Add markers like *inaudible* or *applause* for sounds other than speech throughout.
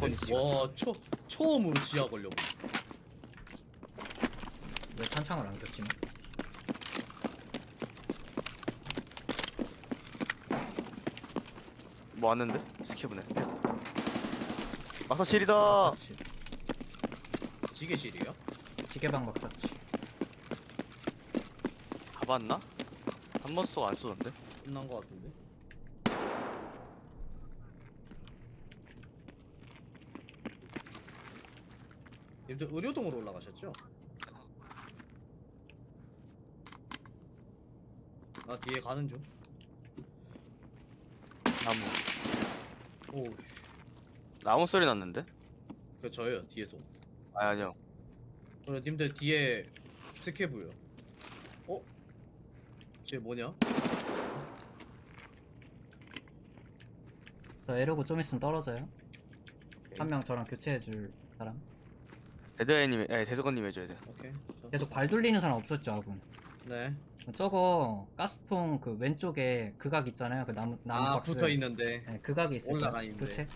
무조건 지금. 와, 초, 처음으로 지하 걸려고. 왜 탄창을 안 꼈지? 뭐 왔는데? 스케브네. 마사실이다. 박사치. 지게실이야? 지게방 박사치. 가봤나? 한 번 쏘고 안 쏘는데? 끝난 거 같은데. 님들 의료동으로 올라가셨죠? 나 뒤에 가는 중. 나무. 오, 나무 소리 났는데? 그 저예요 뒤에서. 아 아니요. 그래 님들 뒤에 스케브요. 어? 쟤 뭐냐? 저 에르고 좀 있으면 떨어져요. 한 명 저랑 교체해줄 사람. 데드님, 예, 데드건님 해줘야 돼. 오케이. 자, 계속 발 돌리는 사람 없었죠, 아군. 네. 저거 가스통 그 왼쪽에 그각 있잖아요. 그 나무 나무 아 박스. 붙어 있는데. 네, 그각이 있을 올라가. 있는데. 교체.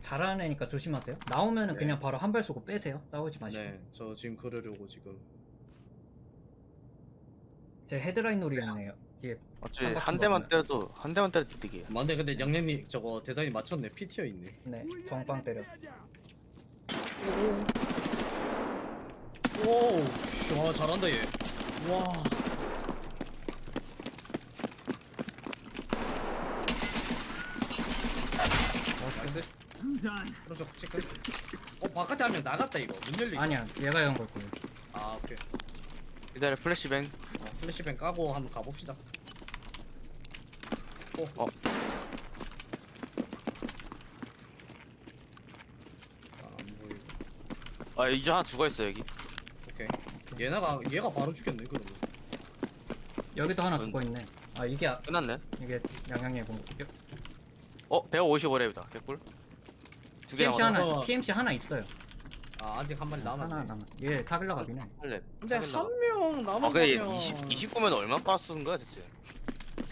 잘하는 애니까 조심하세요. 나오면은 네. 그냥 바로 한 발 쏘고 빼세요. 싸우지 마시고. 네. 저 지금 그러려고 지금. 제 헤드라인 노리였네요. 뒤에 어차피 한 대만. 때려도 한 대만 때려도 득이에요. 맞네 근데 양념님 저거 대단히 맞췄네. 피 튀어 있네. 네 정빵 때렸어. 오, 씨, 와 잘한다 얘. 와. 나이스. 그렇죠 체크. 어 바깥에 한 명 나갔다 이거 문 열리. 아니야, 얘가 연걸 거예요. 아 오케이. 기다려 플래시뱅. 어, 플래시뱅 까고 한번 가봅시다. 오. 어. 아, 안 보이고. 아 이제 하나 죽어 있어 여기. 오케이. 얘네가 얘가 바로 죽였네 그러면. 여기도 하나 음. 죽어 있네. 아 이게 아- 끝났네. 이게 양양이 본 거. 어 155렙이다. 개꿀. 두 개 PMC 남았네. 하나, 어. PMC 하나 있어요. 아 아직 한 마리 남았네. 하나 남았. 얘 타글라 가긴 해. 8렙. 근데 한 명 남은 아 근데 거면 20 29면 얼마 빨았는 거야 대체?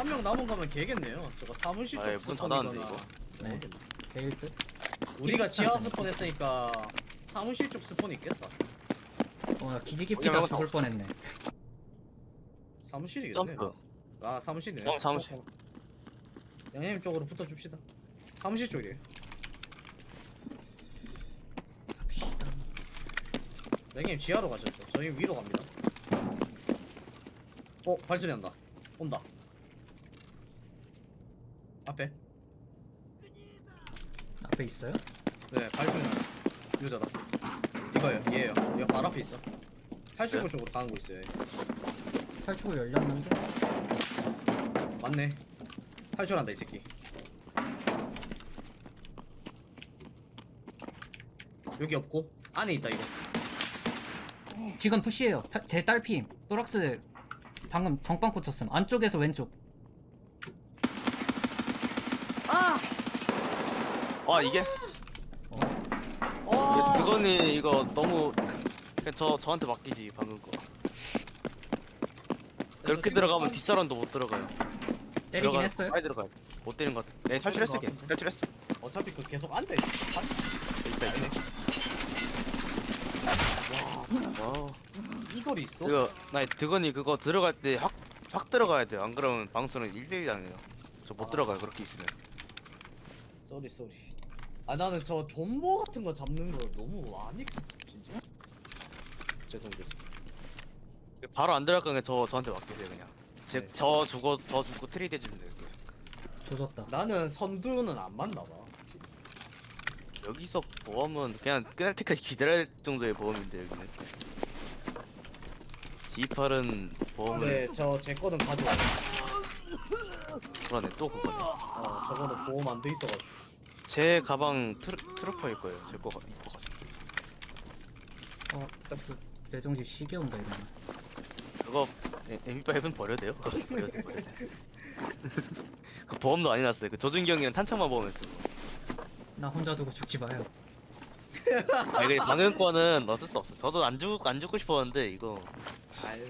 한 명 남은 거면 개겠네요. 저거 사무실 아이, 쪽문 스폰이거나. 닫았는데, 네. 제일 끝. 우리가 지하 스폰 했으니까 사무실 쪽 스폰 있겠다. 어, 나 기지개 거기 피다 말고 죽을 뻔했네. 사무실이겠네. 점프. 아 사무실이네. 어, 사무실. 양님 쪽으로 붙어 줍시다. 사무실 쪽이에요. 갑시다. 양님 지하로 가셨죠. 저희 위로 갑니다. 어 발소리 난다. 온다. 앞에. 앞에 있어요? 네 발소리 나. 유저다. 이거요. 얘예요. 이거 바로 앞에 있어. 탈출구 네? 쪽으로 가는 거 있어요. 탈출구 열렸는데? 맞네. 탈출한다 이 새끼. 여기 없고 안에 있다 이거. 지금 푸시해요. 타- 제 딸피. 또락스 방금 정빵 꽂혔음. 안쪽에서 왼쪽. 아 이게 어, 어. 그거니 이거 너무 그냥 저 저한테 맡기지 방금 거. 그렇게 들어가면 뒷사람도 못 들어가요. 때리긴 들어가- 했어요? 빨리 들어가요. 못 때린 것 같아. 네 탈출했어 걔. 탈출했어. 어차피 그 계속 앉아 있어. 있다 있다. 와. 이걸 있어? 이거 나 드건이 그거 들어갈 때 확 확 들어가야 돼. 안 그러면 방수는 1대1 당해요. 저못 아. 들어가요 그렇게 있으면. 쏘리 쏘리. 아 나는 저 존버 같은 거 잡는 걸 너무 안 익숙 진짜. 죄송 죄송. 바로 안 들어갈 거면 저 저한테 맡기세요 그냥. 제, 네. 저 죽어 저 죽고 트레이드 해주면 돼요. 조졌다. 나는 선두는 안 맞나 봐. 여기서 보험은 그냥 끝날 때까지 기다려야 될 정도의 보험인데 여기는. G8은 보험을 네, 저제 거는 가져와. 불안해 또 그거네. 어, 저거는 보험 안 돼 있어가지고. 제 가방 트루, 트루퍼일 거예요. 제 거가 이거 같습니다. 어, 그 내정지 시계 온다 이러면. 그거 MP5은 버려도 돼요? 그거 *laughs* 버려도 돼, 버려도 돼. *laughs* 그 보험도 안 해놨어요. 그 조준경이랑 탄창만 보험했어. 나 혼자 두고 죽지 마요. *laughs* 아니 그 방금 거는 어쩔 수 없어. 저도 안 죽, 안 죽고 싶었는데 이거 아유.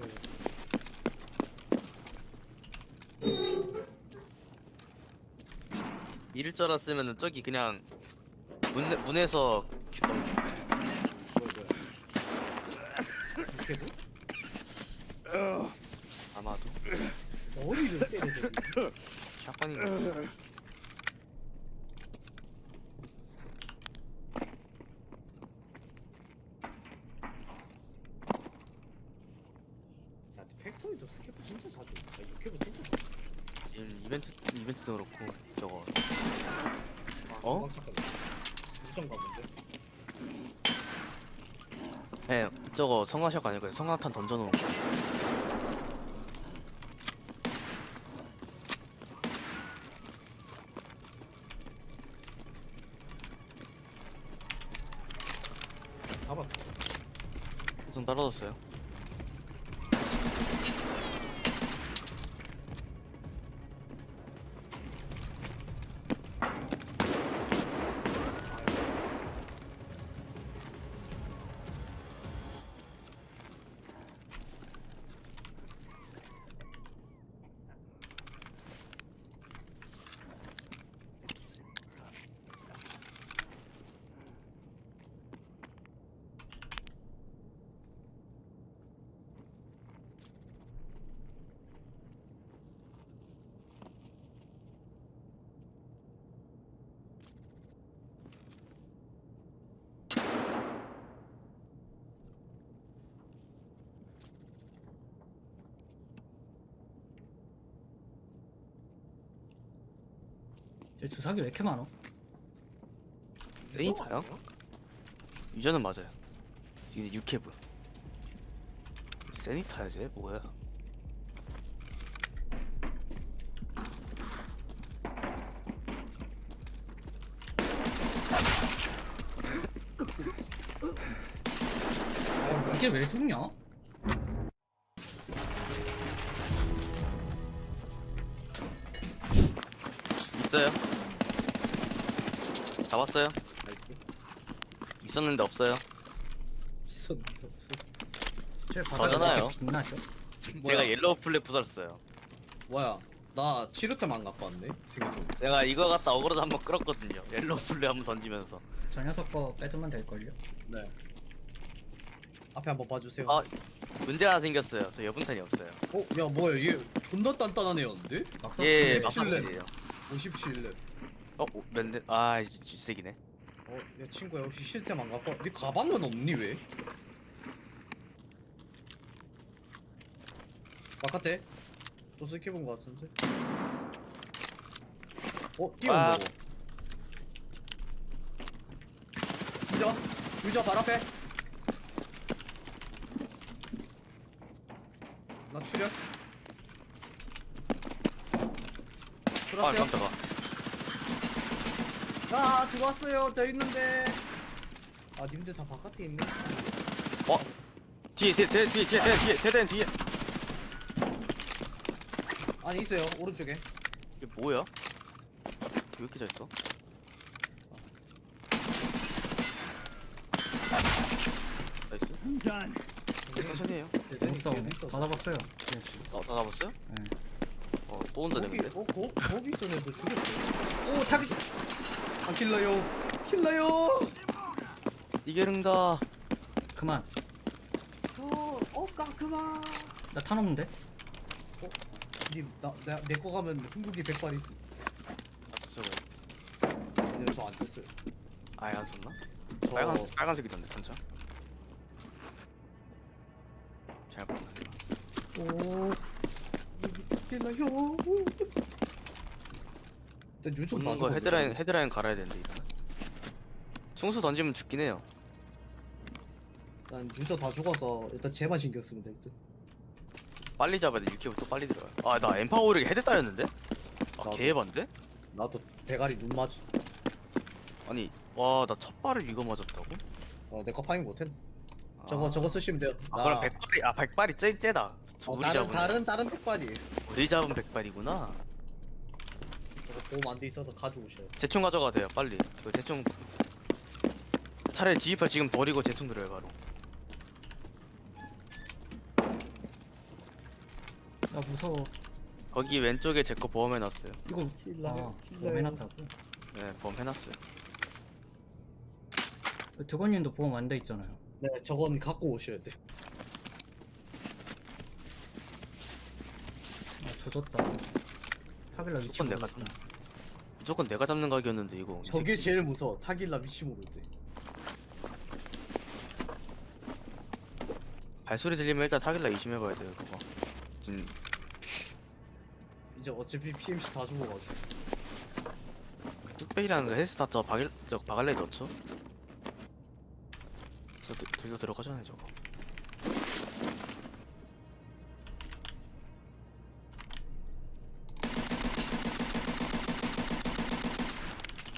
이럴 줄 알았으면은 저기 그냥 문 문에서 기- 어? 아마도 머리를 때려 저기 샷건인 것 같아. 야 팩토리도 스케프 진짜 자주 야 육회도 진짜 자주 이벤트 이벤트도 그렇고 저거. 아, 어? 무정 가본데? 예 저거 성화샷 아니고 성화탄 던져놓은 거. 잡았어. 좀 떨어졌어요 제 주사기 왜 이렇게 많어? 세니타요? 유저는 맞아요 이제 유캐브 세니타야 쟤 뭐야 이게 왜 죽냐? 잡았어요? 있었는데 없어요 있었는데 없어 제 바닥에 저잖아요. 이렇게 빛나죠? *laughs* 뭐야? 제가 옐로우 플랫 부쉈어요 뭐야 나 치료템 안 갖고 왔네 생각해보니까 제가 이거 갖다 어그로도 한번 끌었거든요 옐로우 플랫 한번 던지면서 저 녀석 거 뺏으면 될걸요? 네 앞에 한번 봐주세요 아 문제 하나 생겼어요 저 여분탄이 없어요 어? 야 뭐야 얘 존나 단단한 애였는데? 막상 예그 십칠렙. 마사실이에요 57렙 어? 오, 몇대? 아 이제 쥐색이네 어? 야 친구야 혹시 실템 안 갖고 와? 네 가방은 없니 왜? 바깥에? 또 스킵은 거 같은데? 어? 아. 뛰어온다고 유저! 유저 발 앞에! 나 출혈 아 들어왔어요? 깜짝아 아 들어왔어요 저 있는데 아 님들 다 바깥에 있네 어? 뒤에 뒤에 뒤에 뒤에 뒤에 뒤에 대대는 뒤에 아니 있어요 오른쪽에 이게 뭐야? 왜 이렇게 잘 써? 나이스 천천히해요 못 싸워. 다 잡았어요. 그렇지. 나, 나 남았어요? 네또 혼자 냅는데 거기 있던 애도 죽였어 오 타겟. 아 킬러요. 킬러요. 이게릉다. 그만. 어 어까 그만. 나탄 없는데? 님나내거 가면 흥국이 백발 있어. 아 썼어요. 근데 저안 썼어요. 아예 안 썼나? 저 빨간, 빨간색이던데 탄차 잘 봤나? 오 킬러요 일단 유좀 붙는 거 헤드라인 헤드라인 갈아야 되는데 이거는 충수 던지면 죽긴 해요 난 유저 다 죽어서 일단 쟤만 신경 쓰면 될 듯 빨리 잡아야 돼 6킬부터 또 빨리 들어가요 아 나 엠파워르기 헤드 따였는데? 아 나도. 개반데? 나도 대가리 눈 맞. 아니 와 나 첫 발을 이거 맞았다고? 어 내거 파인 못했. 저거 아. 저거 쓰시면 돼요. 아 그럼 백발이 아 백발이 쟤 쟤다 어, 우리 다른 잡은 다른 다른 백발이. 우리 잡은 백발이구나 보험 안돼 있어서 가져오셔요. 제총 가져가도 돼요 빨리 그 제총 차라리 G28 지금 버리고 제총 들어요 바로 나 무서워 거기 왼쪽에 제 거 보험 해놨어요. 이거 킬라요, 아. 보험 해놨다고? 네, 보험 해놨어요. 드건님도 보험 안 돼 있잖아요 네, 저건 갖고 오셔야 돼. 아 조졌다 타길라 위치 내가 모르겠다. 무조건 내가 잡는 각이었는데 이거. 이 저게 새끼. 제일 무서워. 타길라 위치 모를 때. 발소리 들리면 일단 타길라 의심해봐야 돼요. 그거. 지금 이제 어차피 PMC 다 죽어가지고. 뚝배기라는 거 헬스타 저 바길 저 바갈레 넣죠? 저 들- 들서 들어가잖아요 저거.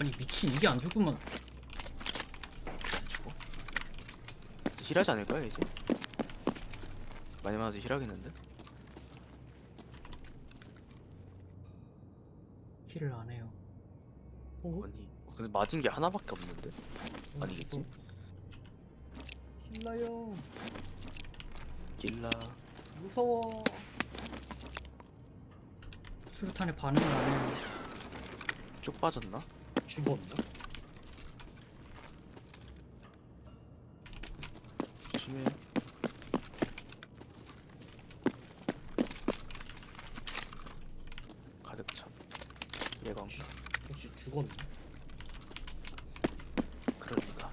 아니 미친 이게 안 죽으면 죽어. 힐하지 않을까요 이제? 많이 많아서 힐하겠는데? 힐을 안 해요 어? 아니 근데 맞은 게 하나밖에 없는데? 아니겠지? 킬라요. 길라 무서워. 수류탄에 반응을 안 해요 쭉 빠졌나? 죽었나? 조심해. 가득 참. 예광. 혹시 죽었나? 리가.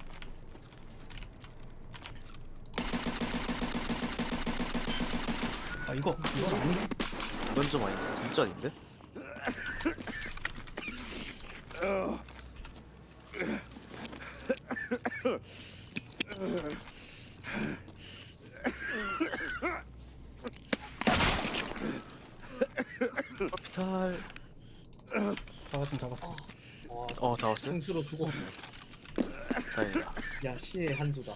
아 이거 이건 아니지 이건 좀 아닌데? 진짜 아닌데? 호피탈. 잡았으면 잡았어 아, 어 잡았어요? 충수로 죽었어. 다행이다. 야, 신의 한수다.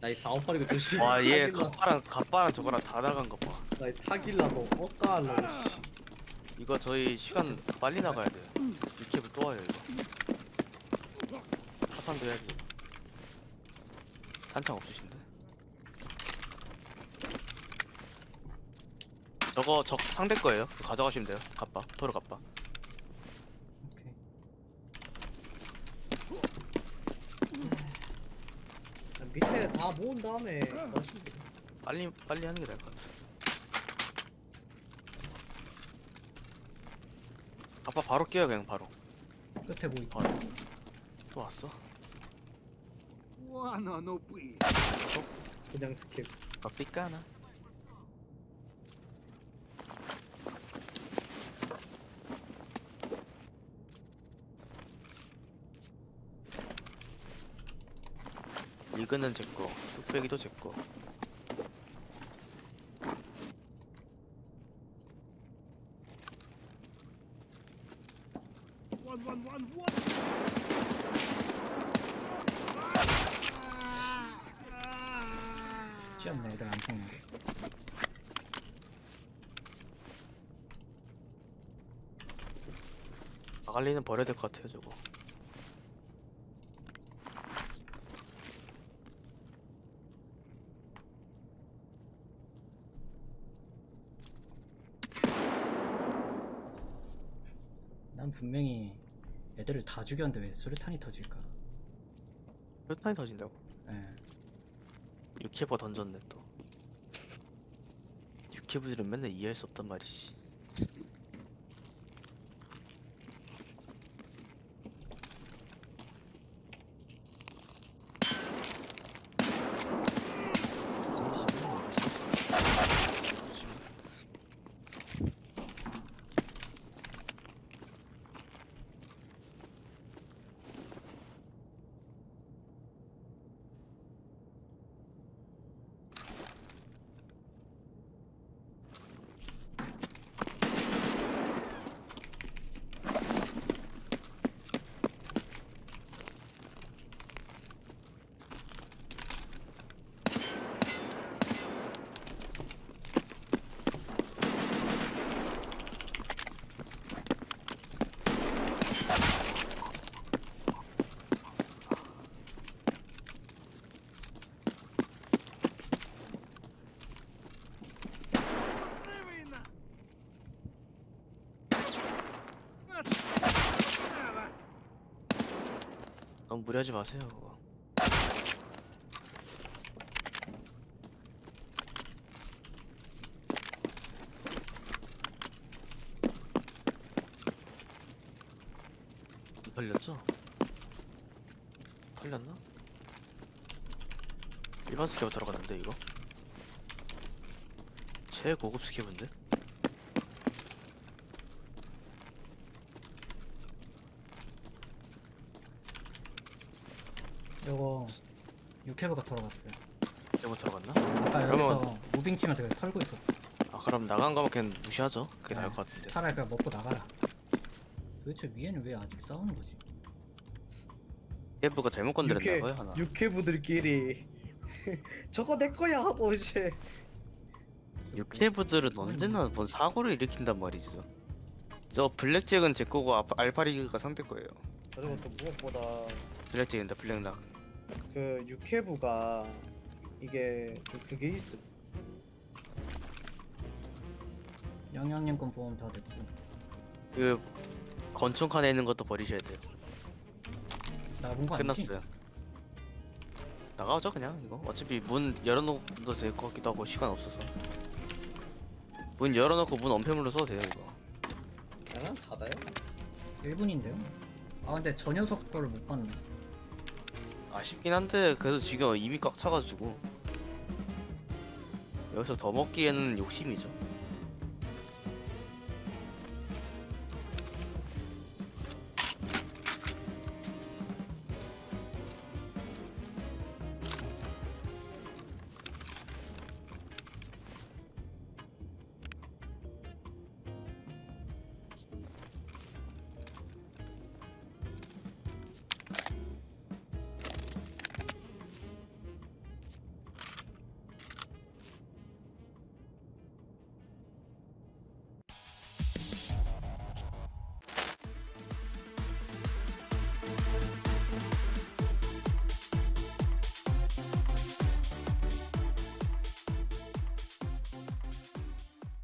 나이 사업발이고 조심. 와얘. 갑바랑 갑바랑 저거랑 다 나간 거 봐. 나이 타길라 너 엇갈라. 씨. 이거 저희 시간 빨리 나가야 돼요. 유캡을 또 와요 이거. 파산도 해야지. 한창 없으신데. 저거 적 상대 거예요. 그거 가져가시면 돼요. 갑바, 토르 갑바. 오케이 밑에 다 모은 다음에 마시면 돼. 빨리 빨리 하는 게 나을 것 같아. 아빠 바로 깨요 그냥 바로. 끝에 뭐 있다 바로. 또 왔어? Buono, no qui. 그냥 스킵. 아 삐까나. 리그는 제거, 뚝배기도 제거. 애들 안 아갈리는 버려야 될 것 같아요 저거. 난 분명히 애들을 다 죽였는데 왜 수류탄이 터질까 몇 탄이 터진다고? 예 유캐버 던졌네 또. *laughs* 유캐브들은 맨날 이해할 수 없단 말이지. 무 무리하지 마세요 그거. 털렸죠? 털렸나? 일반 스케브 들어갔는데 이거? 최고급 스케브인데? 요거 육회부가 들어갔어요. 잘못 들어갔나? 아까 그러면- 여기서 무빙 치면서 그냥 털고 있었어. 아 그럼 나간 거면 그냥 무시하죠 그게 나을 네. 것 같은데 차라리 그냥 먹고 나가라. 도대체 위에는 왜 아직 싸우는 거지? 예브가 잘못 건드렸나 봐요 하나 육회부들끼리 *laughs* 저거 내 거야 하고 이제 육해부들은 언제나 뭔 사고를 일으킨단 말이죠 저 블랙잭은 제 거고 아, 알파리가 상대 거예요 그리고 또 무엇보다 블랙잭인데 블랙락 그 육회부가 이게 좀 그게 있어 영양님 건 보험 다 됐고. 그 건축 칸에 있는 것도 버리셔야 돼요 나본 거 아니지? 끝났어요 나가죠 그냥 이거 어차피 문 열어놓어도 될 것 같기도 하고 시간 없어서 문 열어놓고 문 언패물로 써도 돼요 이거 그냥 닫아요? 1분인데요? 아 근데 저 녀석 거를 못 봤네. 아쉽긴 한데 그래도 지금 이미 꽉 차가지고. 여기서 더 먹기에는 욕심이죠